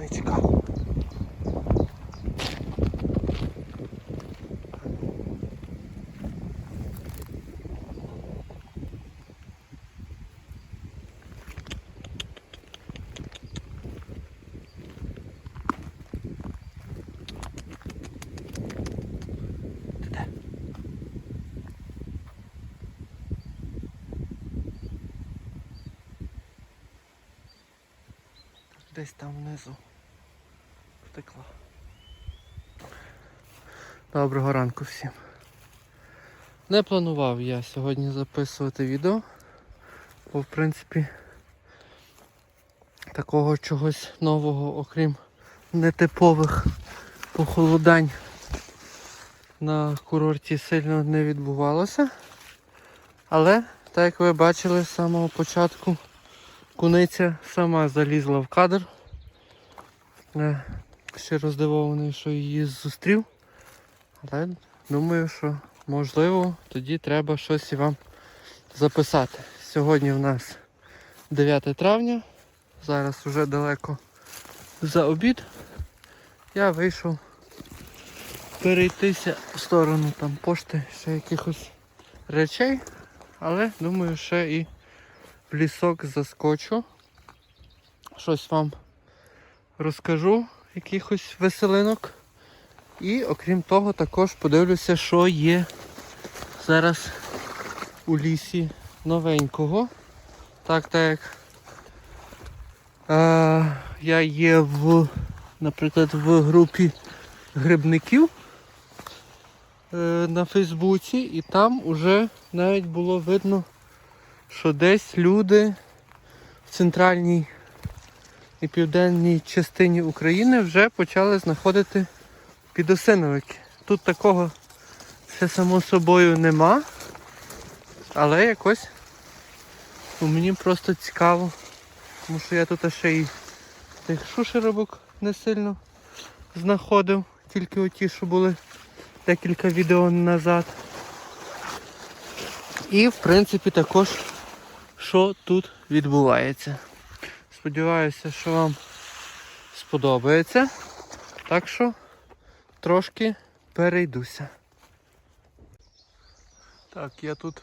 куничка. Ти де? Десь там внизу втекла. Доброго ранку всім. Не планував я сьогодні записувати відео, бо в принципі такого чогось нового, окрім нетипових похолодань на курорті сильно не відбувалося. Але, так як ви бачили з самого початку, куниця сама залізла в кадр. Е, Щиро здивований, що її зустрів. Але думаю, що можливо тоді треба щось і вам записати. Сьогодні в нас 9 травня, зараз вже далеко за обід. Я вийшов перейтися в сторону там пошти ще якихось речей, але думаю, ще і в лісок заскочу. Щось вам розкажу, якихось веселинок. І окрім того, також подивлюся, що є зараз у лісі новенького. Так, так е, я є в, наприклад, в групі грибників е, на Фейсбуці, і там уже навіть було видно, що десь люди в центральній і південній частині України вже почали знаходити підосиновики. Тут такого ще само собою нема, але якось мені просто цікаво, тому що я тут ще й тих шушеробок не сильно знаходив, тільки оті, що були декілька відео назад. І в принципі також що тут відбувається. Сподіваюся, що вам сподобається. Так що трошки перейдуся. Так, я тут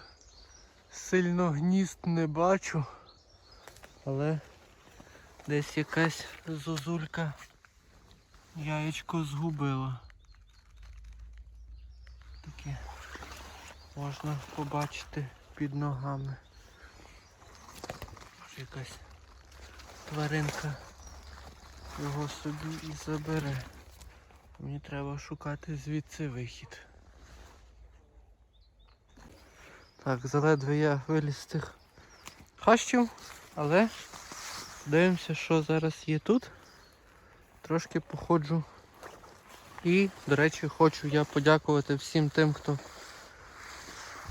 сильно гнізд не бачу, але десь якась зозулька яєчко згубила. Таке можна побачити під ногами. Якась тваринка його собі і забере. Мені треба шукати звідси вихід. Так, заледве я виліз з цих хащів, але дивимося, що зараз є тут. Трошки походжу. І, до речі, хочу я подякувати всім тим, хто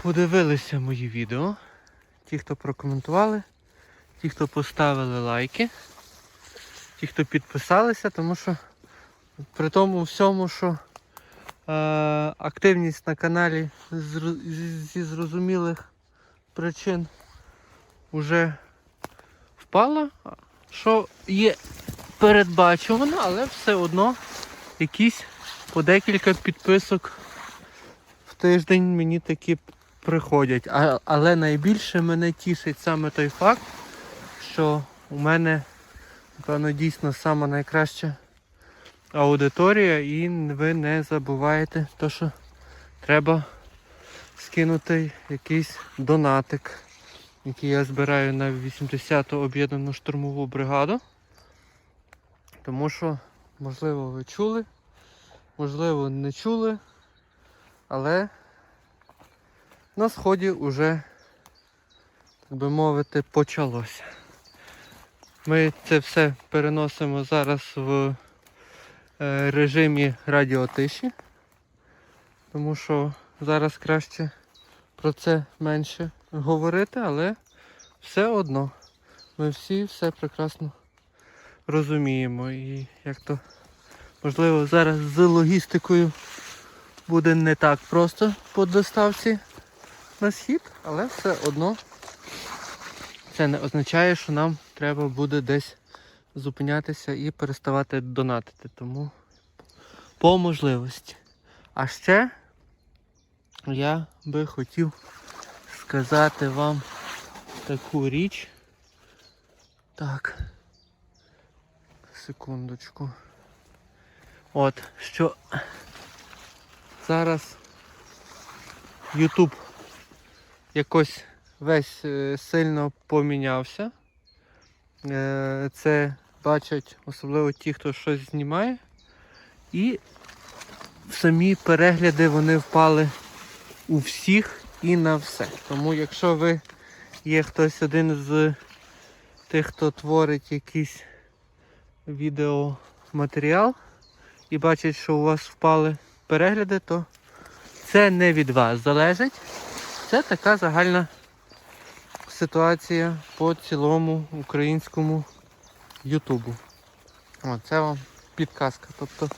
подивилися мої відео. Ті, хто прокоментували, ті, хто поставили лайки, ті, хто підписалися, тому що при тому всьому, що е, активність на каналі зі- зрозумілих причин вже впала, що є передбачувано, але все одно якісь по декілька підписок в тиждень мені такі приходять. А, але найбільше мене тішить саме той факт, що у мене, напевно, дійсно сама найкраща аудиторія і ви не забуваєте, то, що треба скинути якийсь донатик, який я збираю на 80-ту об'єднану штурмову бригаду. Тому що, можливо, ви чули, можливо, не чули, але на сході вже, так би мовити, почалося. Ми це все переносимо зараз в режимі радіотиші, тому що зараз краще про це менше говорити, але все одно ми всі все прекрасно розуміємо. І як то можливо зараз з логістикою буде не так просто по доставці на схід, але все одно це не означає, що нам треба буде десь зупинятися і переставати донатити. Тому по можливості. А ще я би хотів сказати вам таку річ. Так. Секундочку. От, що зараз YouTube якось весь е, сильно помінявся. Е, Це бачать особливо ті, хто щось знімає. І самі перегляди вони впали у всіх і на все. Тому якщо ви є хтось один з тих, хто творить якийсь відеоматеріал і бачить, що у вас впали перегляди, то це не від вас залежить. Це така загальна ситуація по цілому українському Ютубу. Це вам підказка. Тобто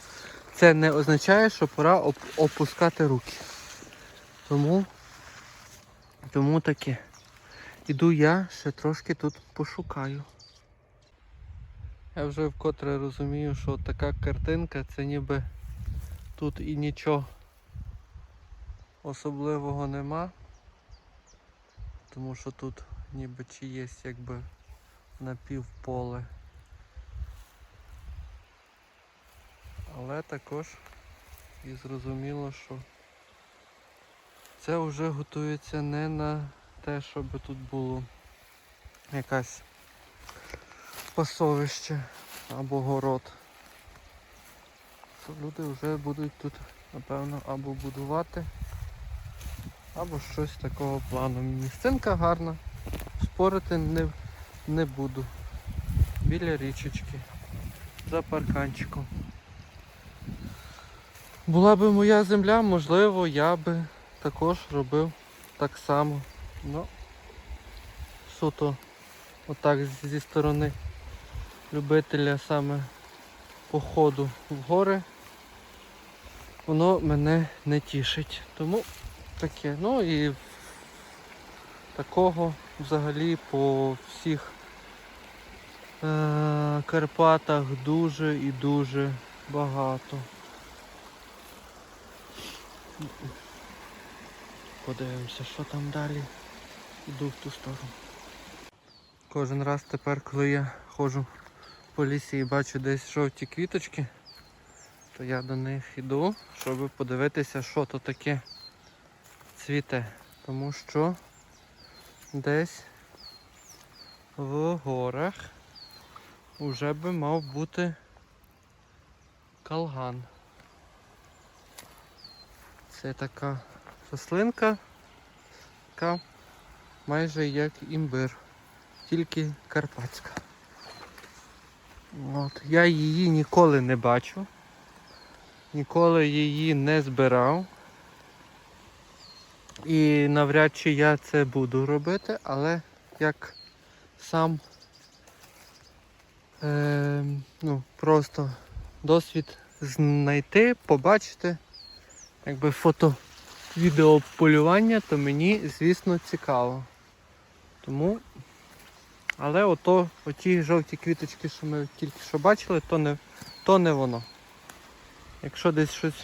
це не означає, що пора опускати руки. Тому, тому таке. Іду я ще трошки тут пошукаю. Я вже вкотре розумію, що така картинка це ніби тут і нічого особливого нема. Тому що тут ніби чи є якби напівполе. Але також і зрозуміло, що це вже готується не на те, щоб тут було якась пасовище або город. Люди вже будуть тут, напевно, або будувати, або щось такого плану. Місцинка гарна, спорити не, не буду. Біля річечки, за парканчиком. Була би моя земля, можливо, я би також робив так само. Ну, суто отак зі сторони любителя саме походу в гори, воно мене не тішить. Тому таке. Ну і такого взагалі по всіх е- Карпатах дуже і дуже багато. Подивимося, що там далі. Іду в ту сторону. Кожен раз тепер, коли я ходжу по лісі і бачу десь жовті квіточки, то я до них йду, щоб подивитися, що то таке цвіте. Тому що десь в горах вже би мав бути калган. Це така рослинка, яка майже як імбир, тільки карпатська. От. Я її ніколи не бачу, ніколи її не збирав. І навряд чи я це буду робити, але як сам е, ну, просто досвід знайти, побачити, якби фото відеополювання, то мені, звісно, цікаво. Тому, але ото, оті жовті квіточки, що ми тільки що бачили, то не, то не воно. Якщо десь щось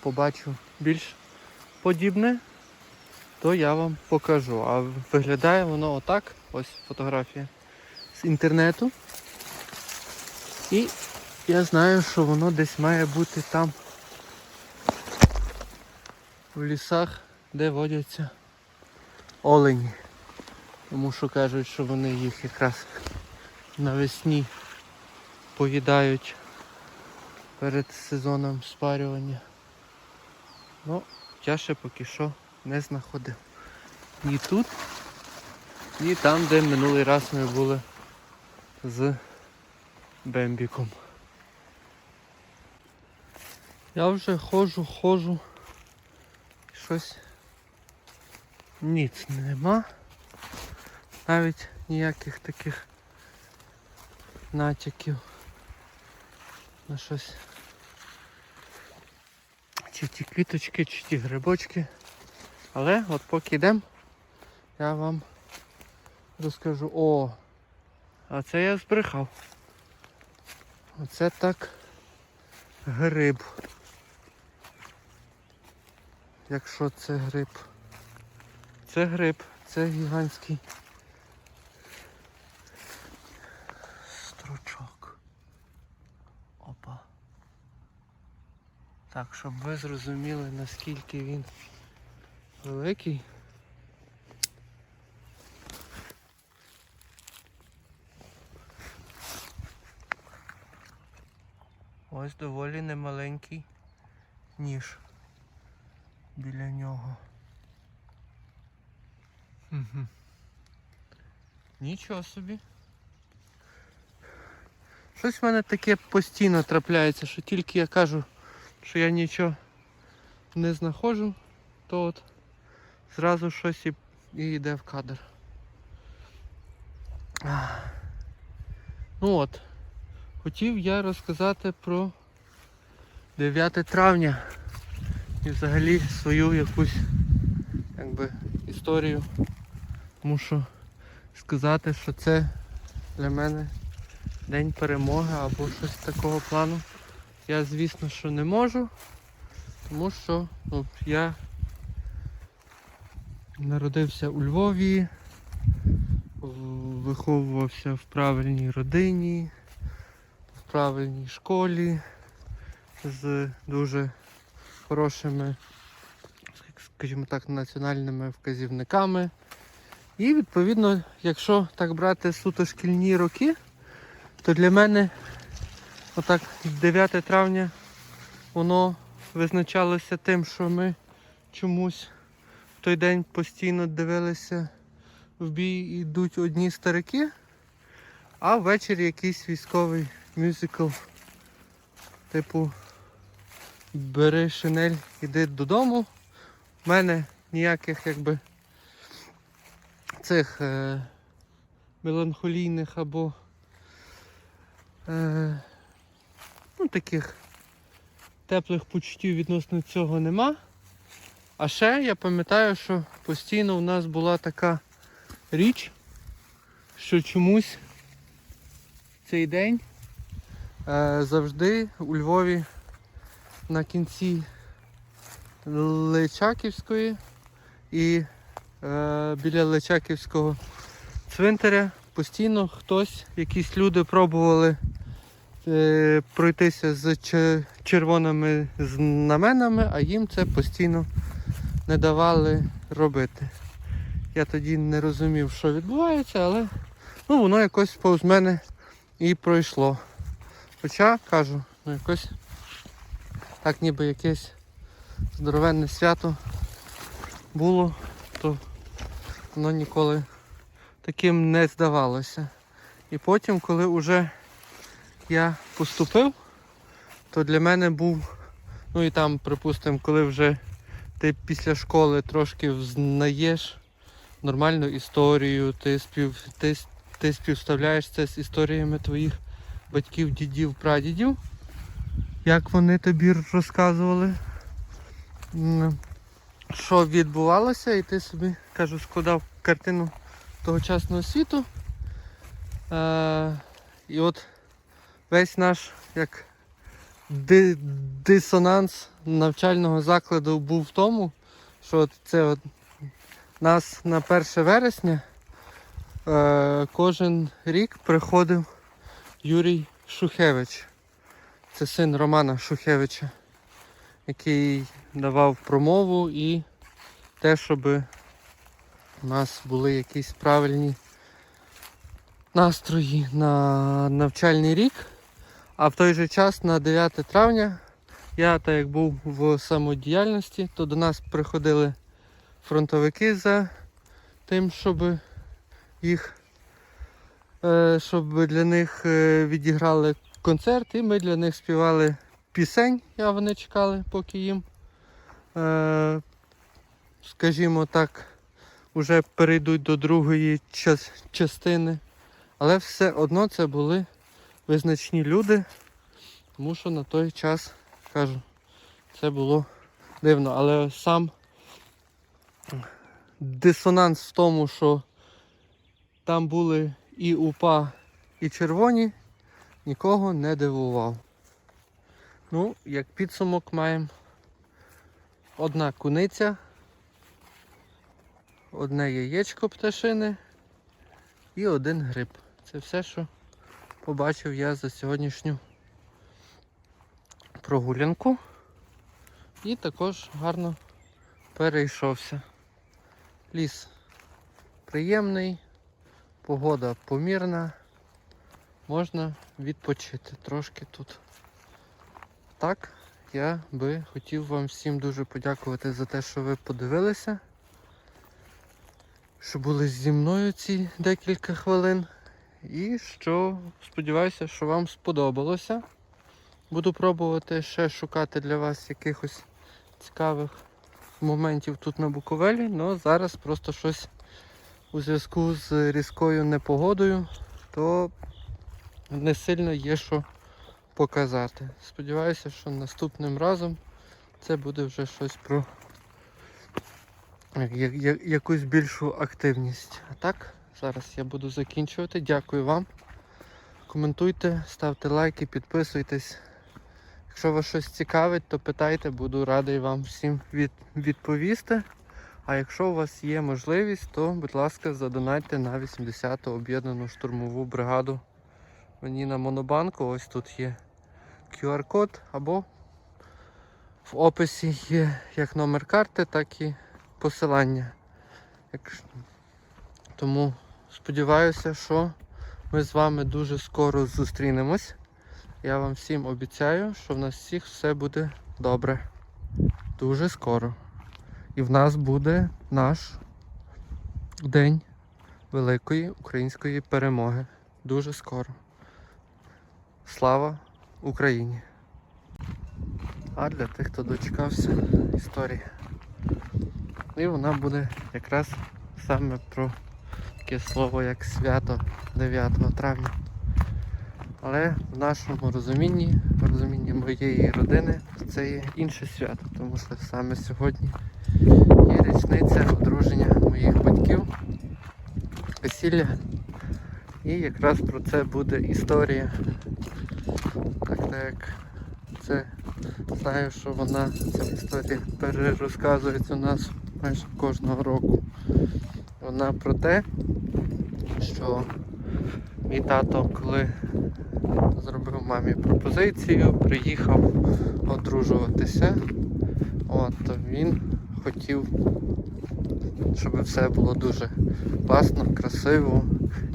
побачу більш подібне, то я вам покажу. А виглядає воно отак, ось фотографія з інтернету. І я знаю, що воно десь має бути там в лісах, де водяться олені. Тому що кажуть, що вони їх якраз навесні поїдають перед сезоном спарювання. Ну, я ще поки що не знаходив. Ні тут, ні там, де минулий раз ми були з Бембіком. Я вже ходжу, ходжу. Щось ніц нема. Навіть ніяких таких натяків на щось. Чи ті квіточки, чи ті грибочки. Але от поки йдемо, я вам розкажу. О! А це я збрехав. Оце так гриб. Якщо це гриб. Це гриб, це гігантський стручок. Опа. Так, щоб ви зрозуміли наскільки він великий. Ось доволі немаленький ніж біля нього. Угу. Нічого собі. Щось в мене таке постійно трапляється, що тільки я кажу, що я нічого не знаходжу, то от зразу щось і, і йде в кадр. Ну от, хотів я розказати про 9 травня і взагалі свою якусь якби, історію. Мушу сказати, що це для мене день перемоги або щось такого плану. Я звісно, що не можу, тому що ну, я народився у Львові, виховувався в правильній родині, в правильній школі з дуже хорошими, скажімо так, національними вказівниками. І відповідно, якщо так брати суто шкільні роки, то для мене отак 9 травня воно визначалося тим, що ми чомусь в той день постійно дивилися в бій йдуть одні старики, а ввечері якийсь військовий мюзикл, типу бери шинель, іди додому. У мене ніяких якби цих е, меланхолійних або е, ну, таких теплих почуттів відносно цього нема. А ще я пам'ятаю, що постійно у нас була така річ, що чомусь цей день е, завжди у Львові на кінці Личаківської і е, біля Личаківського цвинтаря постійно хтось, якісь люди пробували е, пройтися з червоними знаменами, а їм це постійно не давали робити. Я тоді не розумів, що відбувається, але ну, воно якось повз мене і пройшло. Хоча, кажу, ну якось так ніби якесь здоровенне свято було, то воно ніколи таким не здавалося. І потім, коли вже я поступив, то для мене був, ну і там, припустимо, коли вже ти після школи трошки взнаєш нормальну історію, ти, спів, ти, ти співставляєш це з історіями твоїх батьків, дідів, прадідів, як вони тобі розказували, що відбувалося, і ти собі, кажу, складав картину тогочасного світу. Е, і от весь наш як ди- дисонанс навчального закладу був в тому, що от це от нас на 1 вересня е, кожен рік приходив Юрій Шухевич. Це син Романа Шухевича, який давав промову і те, щоб у нас були якісь правильні настрої на навчальний рік. А в той же час на 9 травня я, так як був в самодіяльності, то до нас приходили фронтовики за тим, щоб їх, е, щоб для них е, відіграли концерт, і ми для них співали пісень, а вони чекали, поки їм, е, скажімо так, вже перейдуть до другої час- частини. Але все одно це були визначні люди, тому що на той час, кажу, це було дивно. Але сам дисонанс в тому, що там були і УПА, і червоні нікого не дивував. Ну, як підсумок маємо одна куниця, одне яєчко пташини і один гриб. Це все, що побачив я за сьогоднішню прогулянку. І також гарно перейшовся. Ліс приємний, погода помірна, можна відпочити трошки тут. Так, я би хотів вам всім дуже подякувати за те, що ви подивилися, що були зі мною ці декілька хвилин. І що сподіваюся, що вам сподобалося. Буду пробувати ще шукати для вас якихось цікавих моментів тут на Буковелі, але зараз просто щось у зв'язку з різкою непогодою, то не сильно є що показати. Сподіваюся, що наступним разом це буде вже щось про я- я- якусь більшу активність. А так, зараз я буду закінчувати. Дякую вам. Коментуйте, ставте лайки, підписуйтесь. Якщо вас щось цікавить, то питайте, буду радий вам всім від, відповісти. А якщо у вас є можливість, то, будь ласка, задонайте на 80-ту об'єднану штурмову бригаду. Мені на Монобанку ось тут є QR-код або в описі є як номер карти, так і посилання. Тому сподіваюся, що ми з вами дуже скоро зустрінемось. Я вам всім обіцяю, що в нас всіх все буде добре. Дуже скоро. І в нас буде наш день великої української перемоги. Дуже скоро. Слава Україні! А для тих, хто дочекався історії. І вона буде якраз саме про таке слово як свято 9 травня. Але в нашому розумінні, в розумінні моєї родини, це є інше свято, тому що саме сьогодні є річниця одруження моїх батьків, весілля. І якраз про це буде історія. Так як це знаю, що вона, ця історія перерозказується у нас майже кожного року. Вона про те, що мій тато, коли зробив мамі пропозицію, приїхав одружуватися. От, то він хотів, щоб все було дуже класно, красиво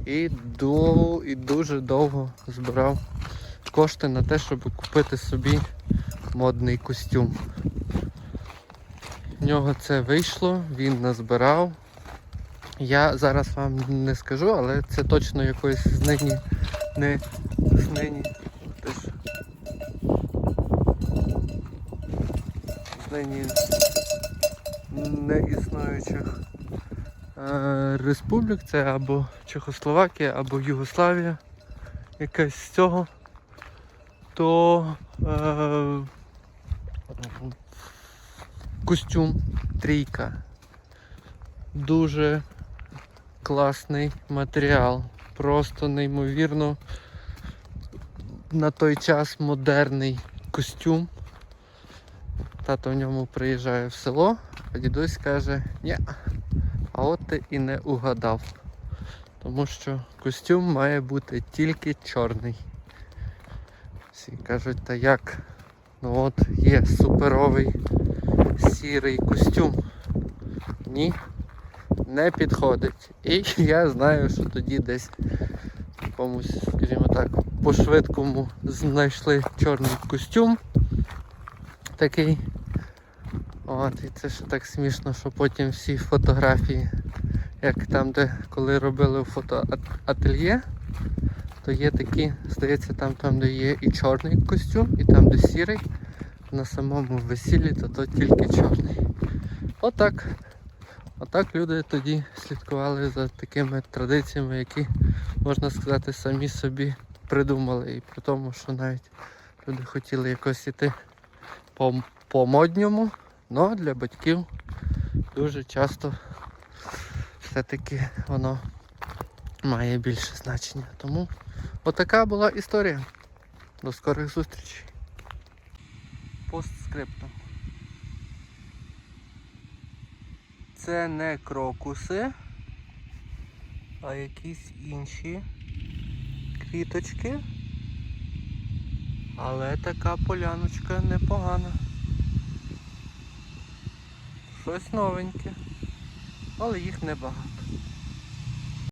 і, до, і дуже довго збирав кошти на те, щоб купити собі модний костюм. В нього це вийшло, він назбирав. Я зараз вам не скажу, але це точно якоїсь знині не знині. Теж. Знині неіснуючих е, республік, це або Чехословакія, або Югославія. Якась з цього. То е, костюм трійка. Дуже класний матеріал. Просто неймовірно на той час модерний костюм. Тато в ньому приїжджає в село, а дідусь каже, ні, а от ти і не угадав. Тому що костюм має бути тільки чорний. Всі кажуть, та як? Ну от є суперовий сірий костюм. Ні, не підходить. І я знаю, що тоді десь комусь, скажімо так, по швидкому знайшли чорний костюм такий. От, і це ще так смішно, що потім всі фотографії, як там, де коли робили фотоательє, то є такі, здається, там, там, де є і чорний костюм, і там, де сірий. На самому весіллі, то то тільки чорний. Отак. Отак люди тоді слідкували за такими традиціями, які, можна сказати, самі собі придумали. І при тому, що навіть люди хотіли якось іти по, по модньому, але для батьків дуже часто все-таки воно має більше значення. Тому отака була історія. До скорих зустрічей. Постскриптум. Це не крокуси, а якісь інші квіточки. Але така поляночка непогана. Щось новеньке. Але їх небагато.